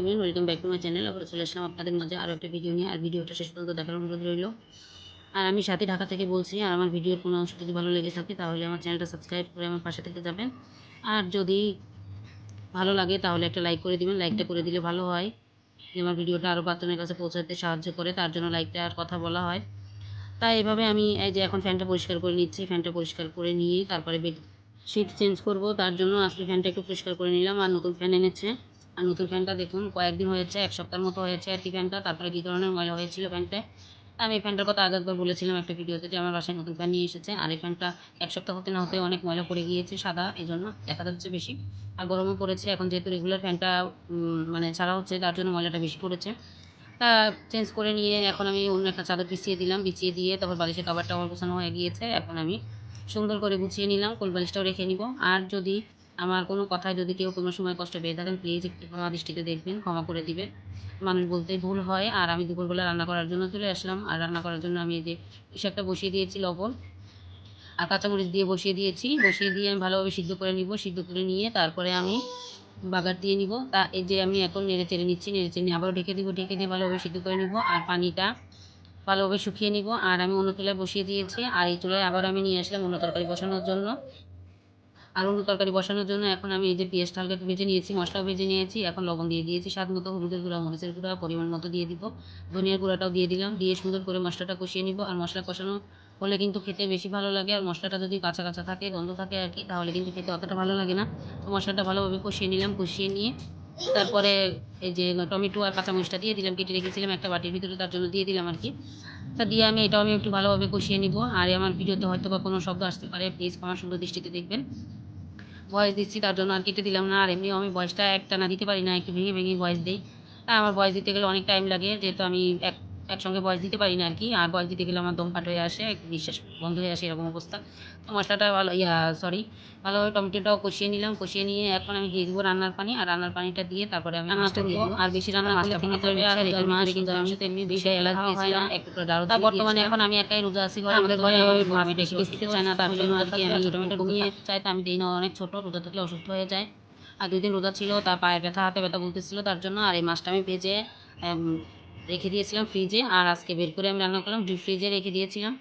Everyone welcome back to my channel. আবার চলে আসলাম আপনাদের মাঝে আরও একটা ভিডিও নিয়ে। আর ভিডিওটা শেষ পর্যন্ত দেখার অনুরোধ রইল। আর আমি সাথে ঢাকা থেকে বলছি, আর আমার ভিডিওর কোনো অংশ যদি ভালো লেগে থাকে, তাহলে আমার চ্যানেলটা সাবস্ক্রাইব করে আমার পাশে থেকে যাবেন। আর যদি ভালো লাগে, তাহলে একটা লাইক করে দিবেন। লাইকটা করে দিলে ভালো হয়। যে আমার ভিডিওটা আরও বাচ্চাদের কাছে পৌঁছাতে সাহায্য করে, তার জন্য লাইকটা আর কথা বলা হয়। তাই এভাবে আমি এই যে এখন ফ্যানটা পরিষ্কার করে নিচ্ছি ফ্যানটা পরিষ্কার করে নিয়ে তারপরে বেড শীট চেঞ্জ করব। তার জন্য আজকে ফ্যানটা একটু পরিষ্কার করে নিলাম। আর নতুন ফ্যান এনেছে। আর নতুন ফ্যানটা দেখুন, কয়েকদিন হয়েছে, এক সপ্তাহের মতো হয়েছে আর কি ফ্যানটা তারপরে কী ধরনের ময়লা হয়েছিল ফ্যানটা আমি এই ফ্যানটার কথা আগে একবার বলেছিলাম একটা ভিডিওতে যে আমার বাসায় নতুন ফ্যান নিয়ে এসেছে। আর এই ফ্যানটা এক সপ্তাহ হতে না হতে অনেক ময়লা পড়ে গিয়েছে সাদা এই জন্য দেখা যাচ্ছে বেশি। আর গরমও পড়েছে, এখন যেহেতু রেগুলার ফ্যানটা মানে ছাড়া হচ্ছে, তার জন্য ময়লাটা বেশি পড়েছে। তা চেঞ্জ করে নিয়ে এখন আমি অন্য একটা চাদর বিছিয়ে দিলাম, বিছিয়ে দিয়ে তারপর বালিশের কাবারটা আমার গোছানো হয়ে গিয়েছে। এখন আমি সুন্দর করে গুছিয়ে নিলাম কোল বালিশটাও রেখে নিব। আর যদি আমার কোনো কথায় যদি কেউ কোনো সময় কষ্ট পেয়ে থাকেন প্লিজ একটু ক্ষমা দৃষ্টিতে দেখবেন, ক্ষমা করে দিবেন। মানুষ বলতেই ভুল হয়, আর আমি দুপুরবেলা রান্না করার জন্য চলে আসলাম। আর রান্না করার জন্য আমি এই যে কিছু একটা বসিয়ে দিয়েছি, লবণ আর কাঁচামরিচ দিয়ে বসিয়ে দিয়েছি। বসিয়ে দিয়ে আমি ভালোভাবে সিদ্ধ করে নিব, সিদ্ধ করে নিয়ে তারপরে আমি বাগার দিয়ে নিব। তা এই যে আমি এখন নেড়ে চেড়ে নিচ্ছি, নেড়ে চেড়ে নিয়ে আবারও ঢেকে দিব, ঢেকে দিয়ে ভালোভাবে সিদ্ধ করে নিব আর পানিটা ভালোভাবে শুকিয়ে নিব। আর আমি অন্য চুলায় বসিয়ে দিয়েছি। আর এই চুলায় আবার আমি নিয়ে আসলাম অন্য তরকারি বসানোর জন্য। অন্য তরকারি বসানোর জন্য এখন আমি এই যে পেঁয়াজটা হালকা ভেজে নিয়েছি, মশলাও ভেজে নিয়েছি, এখন লবণ দিয়ে দিয়েছি, স্বাদ মতো হলুদের গুঁড়া, মরিচের গুঁড়া, পরিমাণ মতো দিয়ে দিব। ধনিয়ার গুঁড়াটাও দিয়ে দিলাম, দিয়ে সুন্দর করে মশলাটা কষিয়ে নিব। আর মশলা কষানো হলে কিন্তু খেতে বেশি ভালো লাগে, আর মশলাটা যদি কাঁচা কাঁচা থাকে, গন্ধ থাকে আর কি, তাহলে কিন্তু খেতে অতটা ভালো লাগে না। তো মশলাটা ভালোভাবে কষিয়ে নিলাম, কষিয়ে নিয়ে তারপরে এই যে টমেটো আর কাঁচামরিচটা দিয়ে দিলাম, কেটে রেখেছিলাম একটা বাটির ভিতরে, তার জন্য দিয়ে দিলাম আর কি। তা দিয়ে আমি এটাও আমি একটু ভালোভাবে কষিয়ে নিব। আর আমার ভিডিওতে হয়তো বা কোনো শব্দ আসতে পারে প্লিজ আমার সুন্দর দৃষ্টিতে দেখবেন। ভয়েস দিচ্ছি, তার জন্য আর কেটে দিলাম না। আর এমনিও আমি বয়সটা একটানা দিতে পারি না, একটু ভেঙে ভেঙে বয়স দিই। আমার বয়স দিতে গেলে অনেক টাইম লাগে, যেহেতু আমি এক একসঙ্গে ভয়েস দিতে পারি না আর কি। আর ভয়েস দিতে গেলে আমার দম ফাট হয়ে আসে নিঃশ্বাস বন্ধ হয়ে আসে এরকম অবস্থা। তো মশলাটা ভালো ইয়া সরি ভালোভাবে টমেটোটাও কষিয়ে নিলাম। কষিয়ে নিয়ে এখন আমি দিয়ে দেবো রান্নার পানি আর রান্নার পানিটা দিয়ে তারপরে আমি মাছটা দিয়ে আর বেশি রান্না মাছটা ভেঙে যাবে মাছ কিন্তু আমি তো এমনি বেশি ডাল বর্তমানে এখন আমি একাই রোজা আছি ঘরে আমাদের ঘরে আমি বেশি চাই না তার জন্য আর কি আমি টমেটো কমিয়ে চাই তো আমি দিই না অনেক ছোটো রোজা থাকলে অসুস্থ হয়ে যায়। আর দুদিন রোজা ছিল তার পায়ের ব্যথা হাতে ব্যথা বলতেছিল তার জন্য আর এই মাছটা আমি ভেজে রেখে দিয়েছিলাম ফ্রিজে আর আজকে বের করে আমি রান্না করলাম ডিপ ফ্রিজে রেখে দিয়েছিলাম।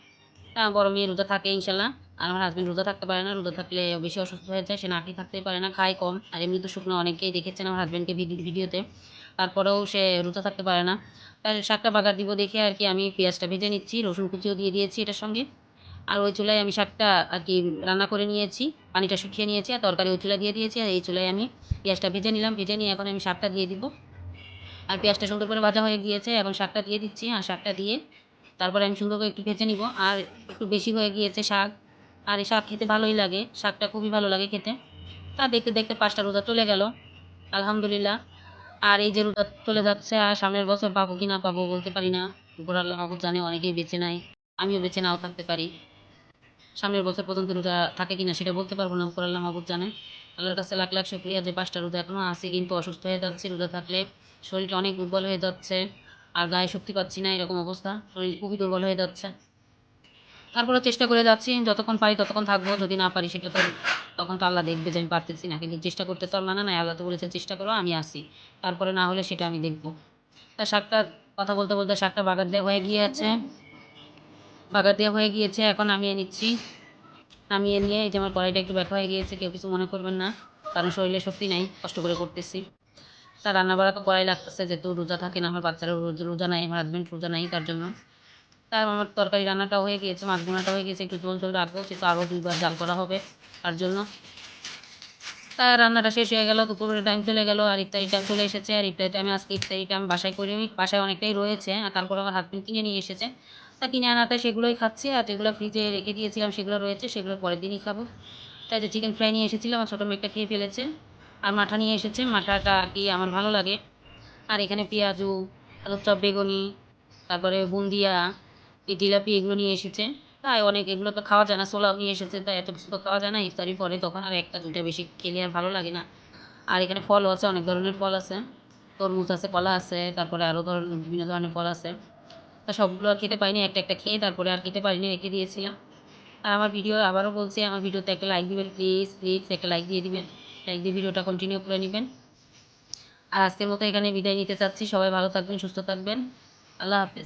তা বড় মেয়ে রোদা থাকে, ইনশাল্লাহ। আর আমার হাজব্যান্ড রোদা থাকতে পারে না। রোজা থাকলে বেশি অসুস্থ হয়ে যায়, সে না খেয়ে থাকতে পারে না, খায় কম। আর এমনি তো শুকনো অনেকেই দেখেছেন আমার হাজবেন্ডকে ভিডিওতে তারপরেও সে রোদা থাকতে পারে না। তার শাকটা বাগার দিব দেখে আর কি আমি পেঁয়াজটা ভেজে নিচ্ছি, রসুন কুচিও দিয়ে দিয়েছি এটার সঙ্গে। আর ওই চুলায় আমি শাকটা আর কি রান্না করে নিয়েছি, পানিটা শুকিয়ে নিয়েছি, আর তরকারি ওই চুলা দিয়ে দিয়েছি, আর এই চুলায় আমি পেঁয়াজটা ভেজে নিলাম। ভেজে নিয়ে এখন আমি শাকটা দিয়ে দিব। আর পেঁয়াজটা সুন্দর করে ভাজা হয়ে গিয়েছে এখন শাকটা দিয়ে দিচ্ছি, আর শাকটা দিয়ে তারপরে আমি সুন্দর করে একটু ভেজে নিব। আর একটু বেশি হয়ে গিয়েছে শাক, আর এই শাক খেতে ভালোই লাগে, শাকটা খুবই ভালো লাগে খেতে। তা দেখতে দেখতে পাঁচটা রোজা চলে গেল, আলহামদুলিল্লাহ। আর এই যে রোজা চলে যাচ্ছে, আর সামনের বছর পাবো কি না পাবো বলতে পারি না। উপর আল্লাহ জানে অনেকেই বেঁচে নাই, আমিও বেঁচে নাও থাকতে পারি। সামনের বছর পর্যন্ত রোজা থাকে কিনা সেটা বলতে পারব না, উপর আল্লাহ জানে। আল্লাহর কাছে লাখ লাখ শুক্রিয়া যে পাঁচটা রোজা এখনও আছে, কিন্তু অসুস্থ হয়ে যাচ্ছে রোজা থাকলে। শরীরটা অনেক দুর্বল হয়ে যাচ্ছে, আর গায়ে শক্তি পাচ্ছি না, এরকম অবস্থা। শরীর খুবই দুর্বল হয়ে যাচ্ছে। তারপরে চেষ্টা করে যাচ্ছি, যতক্ষণ পারি ততক্ষণ থাকব, যদি না পারি সেটা তো তখন তো আল্লাহ দেখবে যে আমি পারতেছি না, কিন্তু চেষ্টা করতে তো আল্লাহ না না আল্লাহ তো বলেছে চেষ্টা করো, আমি আসি। তারপরে না হলে সেটা আমি দেখব। তা শাকটা, কথা বলতে বলতে শাকটা বাগার দেওয়া হয়ে গিয়েছে। বাগার দেওয়া হয়ে গিয়েছে, এখন নামিয়ে নিচ্ছি। নামিয়ে নিয়ে এই যে আমার কড়াইটা একটু ব্যথা হয়ে গিয়েছে, কেউ কিছু মনে করবেন না। কারণ শরীরে শক্তি নাই, কষ্ট করে করতেছি। তা রান্না বাড়া তো কড়াই লাগতেছে, যেহেতু রোজা থাকে না, আমার বাচ্চারা রোজা নাই, আমার হাজব্যান্ড রোজা নাই তার জন্য। তার আমার তরকারি রান্নাটা হয়ে গিয়েছে, মাছ বোনাটা হয়ে গিয়েছে, একটু জল জল রাখব সেটা আরও দুইবার জাল করা হবে তার জন্য। তা রান্নাটা শেষ হয়ে গেল, দুপুরের টাইম চলে গেল, আর ইফতারি টাইম চলে এসেছে, আর ইফতারিটা আমি আজকে ইফতারিটা আমি বাসায় করে বাসায় অনেকটাই রয়েছে, আর তারপর আমার হাজবেন্ড কিনে নিয়ে এসেছে। তা কিনে আনাতে সেগুলোই খাচ্ছি, আর যেগুলো ফ্রিজে রেখে দিয়েছিলাম সেগুলো রয়েছে, সেগুলো পরের দিনই খাব। তাই যে চিকেন ফ্রাই নিয়ে এসেছিলাম আমার ছোটো মেয়েটা খেয়ে ফেলেছে, আর মাঠা নিয়ে এসেছে। মাঠাটা কি আমার ভালো লাগে। আর এখানে পেঁয়াজু, আলুর চপ, বেগুনি, তারপরে বুন্দিয়া জিলাপি এগুলো নিয়ে এসেছে। তাই অনেক, এগুলো তো খাওয়া যায় না সোলাও নিয়ে এসেছে, তাই এত কিছু তো খাওয়া যায় না ইফতারির পরে তখন আর একটা, দুইটা বেশি খেলে আর ভালো লাগে না। আর এখানে ফলও আছে, অনেক ধরনের ফল আছে। তরমুজ আছে, কলা আছে, তারপরে আরও ধরনের বিভিন্ন ধরনের ফল আছে। তা সবগুলো আর খেতে পারিনি, একটা একটা খেয়ে তারপরে আর খেতে পারিনি, রেখে দিয়েছিলাম। আর আমার ভিডিও আবারও বলছি, আমার ভিডিওতে একটা লাইক দিবেন প্লিজ প্লিজ একটা লাইক দিয়ে দিবেন। লাইক দিয়ে ভিডিওটা কন্টিনিউ করে নেবেন। আর আজকের মতো এখানে বিদায় নিতে চাচ্ছি। সবাই ভালো থাকবেন, সুস্থ থাকবেন। আল্লাহ হাফেজ।